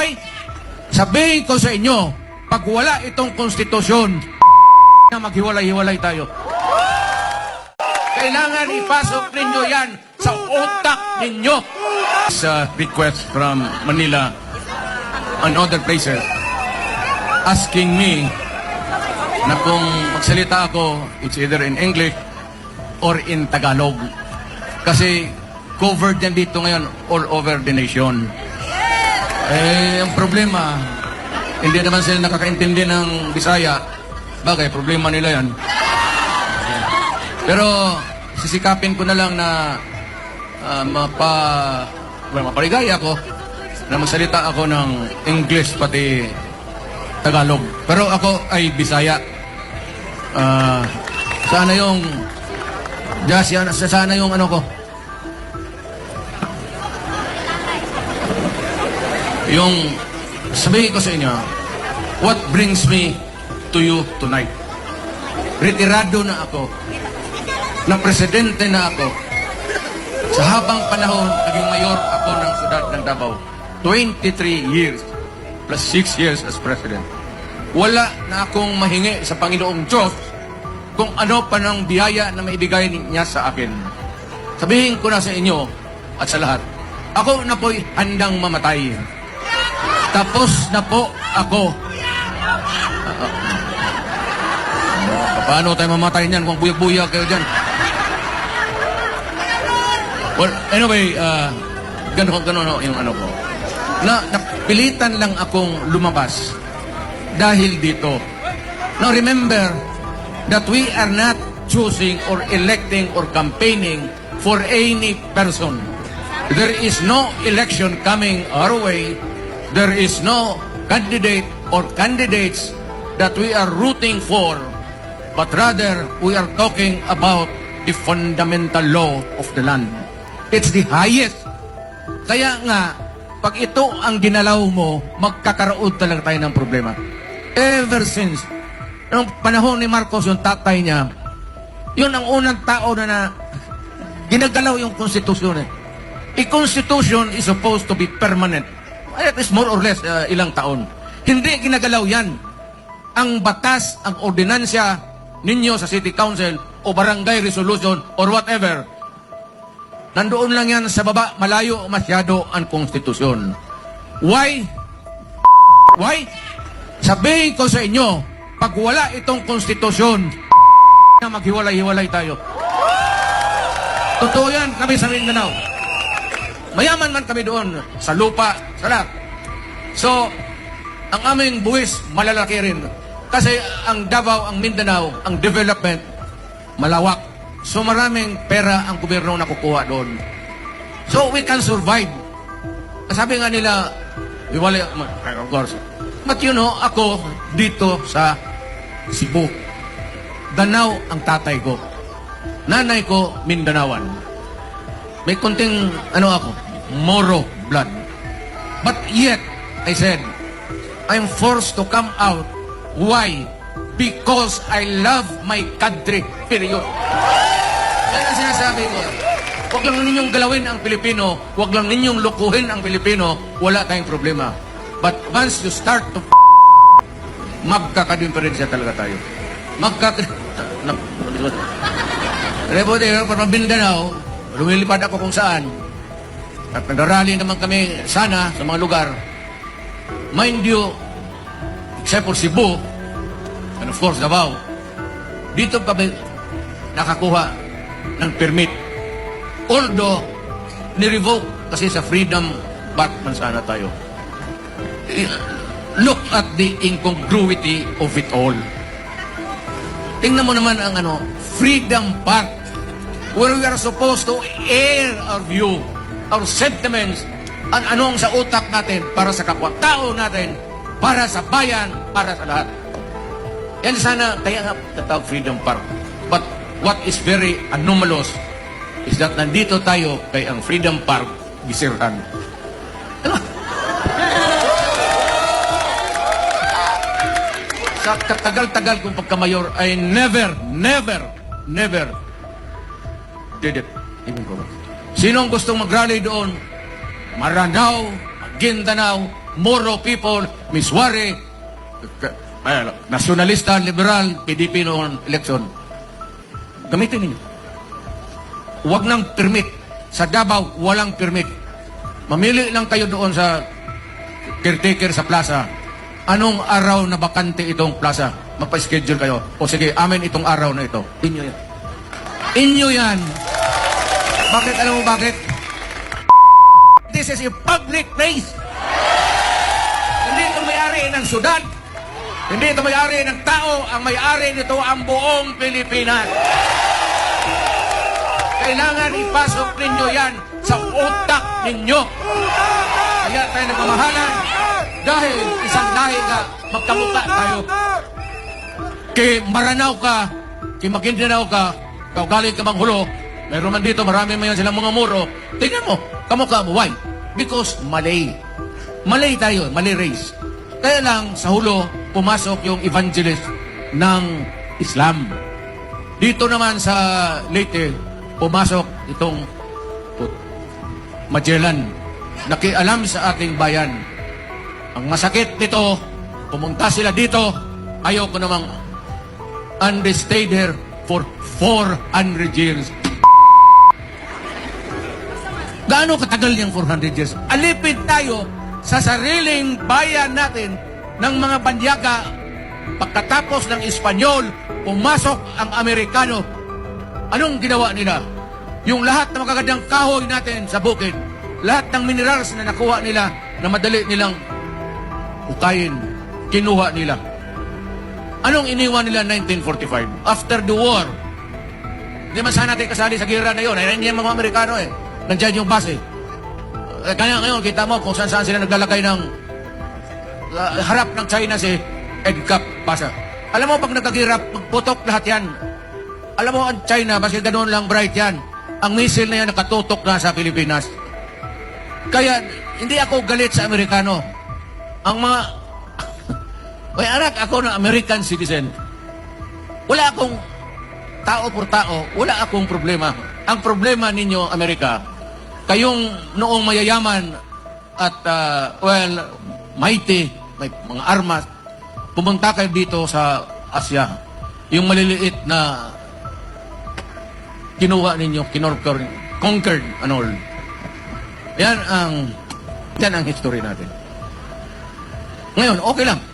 Ay, sabihin ko sa inyo, pag wala itong konstitusyon, na maghiwalay-hiwalay tayo. Kailangan ipasok ninyo yan sa utak ninyo. Sa request from Manila and other places asking me na kung magsalita ako, it's either in English or in Tagalog. Kasi covered yan dito ngayon all over the nation. Eh, ang problema, hindi naman sila nakakaintindi ng Bisaya. Bagay, problema nila yan. Pero sisikapin ko na lang na ah, mapa, well, mapaligaya ako na magsalita ako ng English pati Tagalog. Pero ako ay Bisaya. Ah, sana yung Just sana yung ano ko. Yung sabihin ko sa inyo, what brings me to you tonight? Retirado na ako. Na presidente na ako. Sa habang panahon, naging mayor ako ng siyudad ng Davao. 23 years plus 6 years as president. Wala na akong mahingi sa Panginoong Diyos kung ano pa ng biyaya na maibigay niya sa akin. Sabihin ko na sa inyo at sa lahat, ako na po'y handang mamatay. Tapos na po ako. Paano tayo mamatay niyan kung buyag-buyag kayo dyan? Well, anyway, uh, gano'n ho yung ano ko. Na, napilitan lang akong lumabas dahil dito. Now remember that we are not choosing or electing or campaigning for any person. There is no election coming our way. There is no candidate or candidates that we are rooting for, but rather we are talking about the fundamental law of the land. It's the highest. Kaya nga, pag ito ang ginalaw mo, magkakaroon talaga tayo ng problema. Ever since, nung panahon ni Marcos, yung tatay niya, yun ang unang tao na, na ginagalaw yung konstitusyon eh. A constitution is supposed to be permanent. It is more or less uh, ilang taon. Hindi ginagalaw yan. Ang batas, ang ordinansya ninyo sa city council o barangay resolution or whatever, nandoon lang yan sa baba, malayo masyado ang konstitusyon. Why? Why? Sabihin ko sa inyo, pag wala itong konstitusyon, na maghiwalay-hiwalay tayo. Totoo yan kami sa Mindanao. Mayaman man kami doon sa lupa, sa lahat. So, ang aming buwis malalaki rin. Kasi ang Davao, ang Mindanao, ang development malawak. So maraming pera ang gobyerno nakukuha doon. So we can survive. Sabi nga nila, iwala, of course. But you know, ako dito sa Cebu. Danau ang tatay ko. Nanay ko, Mindanawan. May konting, ano ako, Moro blood. But yet, I said, I'm forced to come out. Why? Because I love my country. Period. Yan ang sinasabi ko. Huwag lang ninyong galawin ang Pilipino. Huwag lang ninyong lukuhin ang Pilipino. Wala tayong problema. But once you start to magkakadiferensya talaga tayo. Magkaka... Tayo, para Mindanao, lumilipad ako kung saan. At nagrarally naman kami sana sa mga lugar. Mind you, except for Cebu, and of course Davao, dito kami nakakuha ng permit. Although, nirevoke kasi sa freedom back man sana tayo. Eh, Look at the incongruity of it all. Tingnan mo naman ang ano, Freedom Park, where we are supposed to air our view, our sentiments, an anong sa utak natin para sa kapwa-tao natin, para sa bayan, para sa lahat. Yan sana, kaya nga tatawag Freedom Park. But what is very anomalous is that nandito tayo kay ang Freedom Park gisirhan. Ano? Sa katagal-tagal kong pagkamayor, I never, never, never did it. Even ko. Sinong gustong mag-rally doon? Maranao, Maguindanao, Moro people, Miswari, k- eh, nasyonalista, liberal, PDP noong election. Gamitin ninyo. Huwag nang permit. Sa Davao, walang permit. Mamili lang kayo doon sa caretaker sa plaza. Anong araw na bakante itong plaza? Magpa-schedule kayo. O sige, amin itong araw na ito. Inyo yan. Inyo yan. Bakit? Alam mo bakit? This is a public place. Hindi ito may-ari ng syudad. Hindi ito may-ari ng tao. Ang may-ari nito ang buong Pilipinas. Kailangan ipasok ninyo yan sa utak ninyo. Kaya tayo nagmamahalan dahil isang lahi ka, magkamukha tayo. Kay Maranao ka, kay Maguindanao ka, ikaw galing ka Manghulo, meron man dito, marami man yan silang mga muro. Tingnan mo, kamukha mo. Why? Because Malay. Malay tayo, Malay race. Kaya lang, sa hulo, pumasok yung evangelist ng Islam. Dito naman sa Leyte, pumasok itong Magellan. Nakialam sa ating bayan. Ang masakit nito, pumunta sila dito, ayaw ko namang and they stayed there for 400 years. Gaano katagal yung 400 years? Alipid tayo sa sariling bayan natin ng mga banyaga. Pagkatapos ng Espanyol, pumasok ang Amerikano. Anong ginawa nila? Yung lahat ng magagandang kahoy natin sa bukid, lahat ng minerals na nakuha nila na madali nilang hukayin, kinuha nila. Anong iniwan nila 1945? After the war, hindi man sana natin kasali sa gera na yun. Ayun yung mga Amerikano eh. Nandiyan yung base. Eh, Kaya ngayon, kita mo kung saan saan sila naglalagay ng uh, harap ng China si EDCAP Pasa. Alam mo, pag nagkagirap, magputok lahat yan. Alam mo, ang China, kasi ganoon lang bright yan. Ang missile na yan nakatutok na sa Pilipinas. Kaya, hindi ako galit sa Amerikano. Ang mga... May anak ako na American citizen. Wala akong tao por tao, wala akong problema. Ang problema ninyo, Amerika, kayong noong mayayaman at, uh, well, mighty, may mga armas, pumunta kayo dito sa Asia. Yung maliliit na kinuha ninyo, kinorker, conquered and all. Yan ang, yan ang history natin. Ngayon, okay lang.